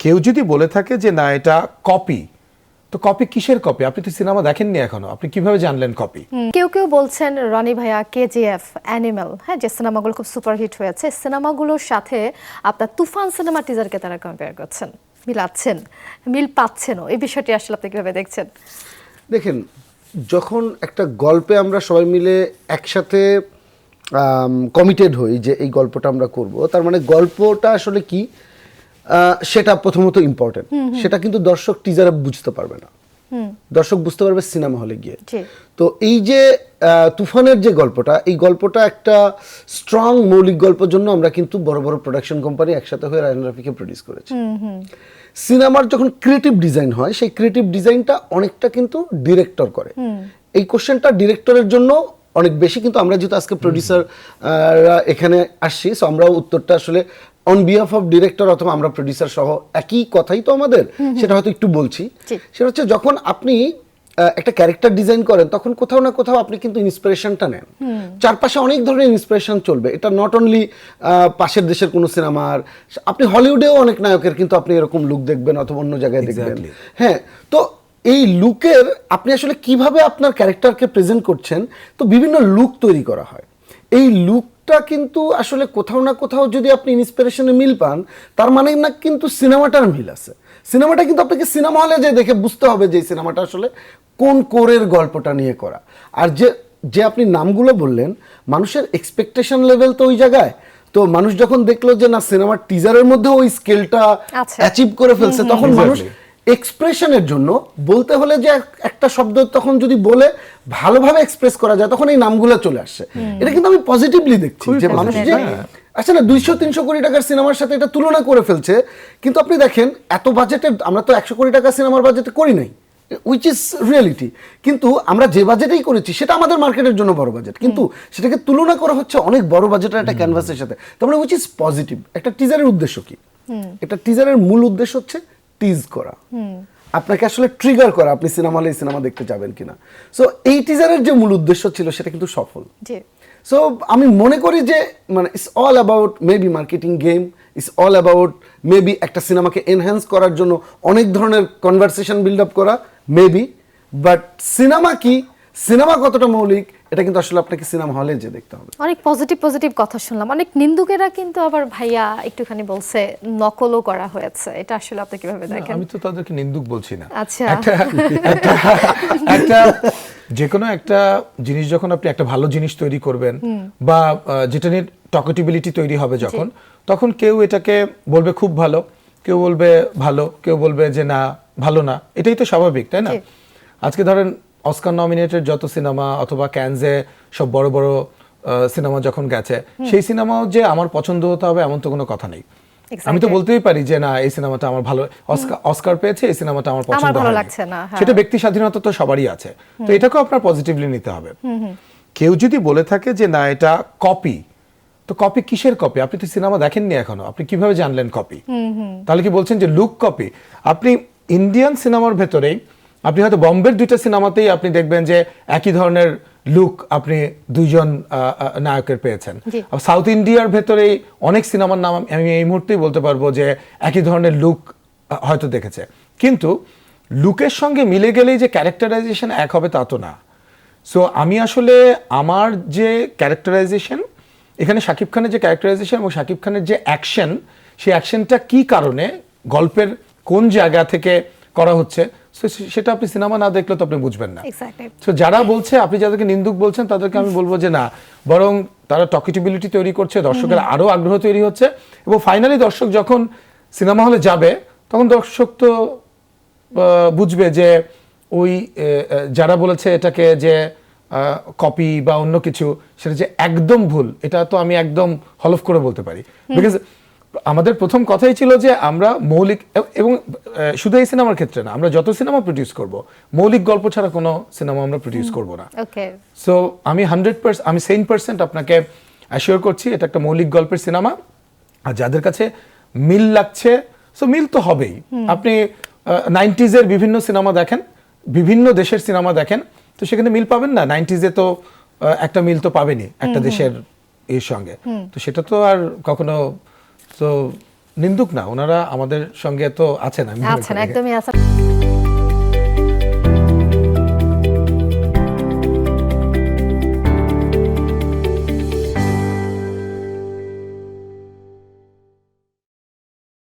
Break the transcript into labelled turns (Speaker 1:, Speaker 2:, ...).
Speaker 1: কেউ যদি বলে থাকে যে না এটা কপি তো কপি কিসের কপি আপনি তো সিনেমা দেখেননি এখনও। আপনি কীভাবে জানলেন কপি
Speaker 2: কেউ কেউ বলছেন রনি ভাইয়া কেজিএফ অ্যানিমেল হ্যাঁ যে সিনেমাগুলো খুব সুপারহিট হয়েছে সিনেমাগুলোর সাথে আপনার তুফান সিনেমা টিজারকে তারা কম্পেয়ার করছেন। মিলাচ্ছেন মিল পাচ্ছেনও। এই বিষয়টি আসলে আপনি কীভাবে দেখছেন?
Speaker 3: দেখেন যখন একটা গল্পে আমরা সবাই মিলে একসাথে কমিটেড হই যে এই গল্পটা আমরা করব তার মানে গল্পটা আসলে কি? সেটা প্রথমত ইম্পর্টেন্ট সেটা কিন্তু দর্শক টিজারে বুঝতে পারবে না। দর্শক বুঝতে পারবে সিনেমা হলে গিয়ে। তো এই যে তুফানের যে গল্পটা এই গল্পটা একটা স্ট্রং মৌলিক গল্পের জন্য আমরা কিন্তু বড় বড় প্রোডাকশন কোম্পানি একসাথে হয়ে রায়ন রাফিকে প্রডিউস করেছি। সিনেমার যখন ক্রিয়েটিভ ডিজাইন হয় সেই ক্রিয়েটিভ ডিজাইনটা অনেকটা কিন্তু ডিরেক্টর করে। এই কোশ্চেনটা ডিরেক্টরের জন্য অনেক বেশি কিন্তু আমরা যেহেতু আজকে প্রডিউসার এখানে আসছি সো আমরাও উত্তরটা আসলে অন বিহাফ অফ ডিরেক্টর অথবা আমরা প্রডিউসার সহ একই কথাই তো আমাদের সেটা হয়তো একটু বলছি। সেটা হচ্ছে যখন আপনি আহ, একটা ক্যারেক্টার ডিজাইন করেন তখন কোথাও না কোথাও আপনি কিন্তু ইন্সপিরেশনটা নেন। চারপাশে অনেক ধরনের ইন্সপিরেশন চলবে। এটা নট অনলি পাশের দেশের কোনো সিনেমার আপনি হলিউডেও অনেক নায়কের কিন্তু আপনি এরকম লুক দেখবেন অথবা অন্য জায়গায় দেখবেন। হ্যাঁ তো এই লুকের আপনি আসলে কীভাবে আপনার ক্যারেক্টারকে প্রেজেন্ট করছেন? তো বিভিন্ন লুক তৈরি করা হয়। এই লুকটা কিন্তু আসলে কোথাও না কোথাও যদি আপনি ইন্সপিরেশনে মিল পান তার মানে না কিন্তু সিনেমাটার মিল আছে সিনেমাটা কিন্তু আপনাকে সিনেমা হলে যে দেখে বুঝতে হবে যে সিনেমাটা আসলে কোন কোরের গল্পটা নিয়ে করা আর যে যে আপনি নামগুলো বললেন মানুষের এক্সপেকটেশন লেভেল তো ওই জায়গায় তো মানুষ যখন দেখল যে না সিনেমার টিজারের মধ্যে ওই স্কেলটা
Speaker 2: আচ্ছা।
Speaker 3: অ্যাচিভ করে ফেলছে তখন মানুষ. এক্সপ্রেশনের জন্য বলতে হলে যে একটা শব্দ তখন যদি বলে ভালোভাবে এক্সপ্রেস করা যায় তখন এই নামগুলো চলে আসছে এটা কিন্তু আমি পজিটিভলি দেখছি যে মানুষ যে আচ্ছা না দুইশো তিনশো কোটি টাকার সিনেমার সাথে এটা তুলনা করে ফেলছে কিন্তু আপনি দেখেন এত বাজেটে আমরা তো একশো কোটি টাকা সিনেমার বাজেটে করি নাই উইচ ইজ রিয়েলিটি কিন্তু আমরা যে বাজেটেই করেছি সেটা আমাদের মার্কেটের জন্য বড় বাজেট কিন্তু সেটাকে তুলনা করা হচ্ছে অনেক বড় বাজেটের একটা ক্যানভাসের সাথে। তার মানে উইচ ইজ পজিটিভ একটা টিজারের উদ্দেশ্য কি? একটা টিজারের মূল উদ্দেশ্য হচ্ছে টিজ করা। আপনাকে আসলে ট্রিগার করা আপনি সিনেমা হলে সিনেমা দেখতে যাবেন কিনা। সো এই টিজারের যে মূল উদ্দেশ্য ছিল সেটা কিন্তু সফল। সো আমি মনে করি যে মানে it's all about maybe marketing game it's all about maybe একটা সিনেমাকে এনহ্যান্স করার জন্য অনেক ধরনের কনভারসেশন বিল্ড আপ করা মেবি বাট সিনেমা কি সিনেমা কতটা মৌলিক এটা কিন্তু আসলে আপনাকে সিনেমা হলে যে দেখতে হবে।
Speaker 2: অনেক পজিটিভ পজিটিভ কথা শুনলাম। অনেক নিন্দুকেরা কিন্তু আবার ভাইয়া একটুখানি বলছে নকলও করা হয়েছে। এটা আসলে আপনি কীভাবে দেখেন?
Speaker 1: আমি তো তাদেরকে নিন্দুক বলছি না।
Speaker 2: আচ্ছা।
Speaker 1: একটা যে কোনো একটা জিনিস যখন আপনি একটা ভালো জিনিস তৈরি করবেন বা আহ, যেটা নিয়ে টকেটিবিলিটি তৈরি হবে যখন তখন কেউ এটাকে বলবে খুব ভালো কেউ বলবে ভালো কেউ বলবে যে না ভালো না। এটাই তো স্বাভাবিক তাই না? আজকে ধরেন অস্কার নমিনেটেড যত সিনেমা অথবা ক্যানজে সব বড় বড় সিনেমা যখন গেছে সেই সিনেমাও যে আমার পছন্দ হতে হবে এমন তো কোনো কথা নেই। আমি তো বলতেই পারি যে না এই সিনেমাটা আমার ভালো অস্কার পেয়েছে এই সিনেমাটা আমার পছন্দ
Speaker 2: না, হ্যাঁ।
Speaker 1: সেটা ব্যক্তি স্বাধীনতা তো সবারই আছে। তো এটাকেও আপনার পজিটিভলি নিতে হবে। কেউ যদি বলে থাকে যে না এটা কপি তো কপি কিসের কপি আপনি তো সিনেমা দেখেননি এখনও আপনি কীভাবে জানলেন কপি তাহলে কি বলছেন যে লুক কপি আপনি ইন্ডিয়ান সিনেমার ভেতরেই আপনি হয়তো বম্বের দুইটা সিনেমাতেই আপনি দেখবেন যে একই ধরনের লুক আপনি দুইজন নায়কের পেয়েছেন। সাউথ ইন্ডিয়ার ভেতরেই অনেক সিনেমার নাম আমি- এই মুহূর্তেই বলতে পারব যে একই ধরনের লুক হয়তো দেখেছে। কিন্তু লুকের সঙ্গে মিলে গেলেই যে ক্যারেক্টারাইজেশন এক হবে তা তো না। সো আমি আসলে আমার যে ক্যারেক্টারাইজেশন এখানে শাকিব খানের যে ক্যারেক্টারাইজেশন এবং শাকিব খানের যে অ্যাকশন সেই অ্যাকশনটা কি কারণে গল্পের কোন জায়গা থেকে করা হচ্ছে সেটা আপনি সিনেমা না দেখলে তো আপনি বুঝবেন না। তো যারা বলছে আপনি যাদেরকে নিন্দুক বলছেন তাদেরকে আমি বলব যে না বরং তারা টকিটিবিলিটি তৈরি করছে দর্শকের আরও আগ্রহ তৈরি হচ্ছে এবং ফাইনালি দর্শক যখন সিনেমা হলে যাবে তখন দর্শক তো বুঝবে যে ওই যারা বলেছে এটাকে যে কপি বা অন্য কিছু সেটা যে একদম ভুল এটা তো আমি একদম হলফ করে বলতে পারি। বিকজ আমাদের প্রথম কথাই ছিল যে আমরা মৌলিক এবং শুধু এই সিনেমার ক্ষেত্রে না আমরা যত সিনেমা প্রডিউস করব মৌলিক গল্প ছাড়া কোনো সিনেমা আমরা প্রডিউস করব না।
Speaker 2: ওকে।
Speaker 1: সো আমি হান্ড্রেড পার্সেন্ট আমি সেন পার্সেন্ট আপনাকে অ্যাসিওর করছি এটা একটা মৌলিক গল্পের সিনেমা আর যাদের কাছে মিল লাগছে সো মিল তো হবেই। আপনি নাইনটিজের বিভিন্ন সিনেমা দেখেন বিভিন্ন দেশের সিনেমা দেখেন তো সেখানে মিল পাবেন না নাইনটিজে তো একটা মিল তো পাবেনই একটা দেশের এর সঙ্গে। তো সেটা তো আর কখনো তো নিন্দুক না ওনারা আমাদের সঙ্গে তো আছেন আমি
Speaker 2: আছেন একদমই আছেন।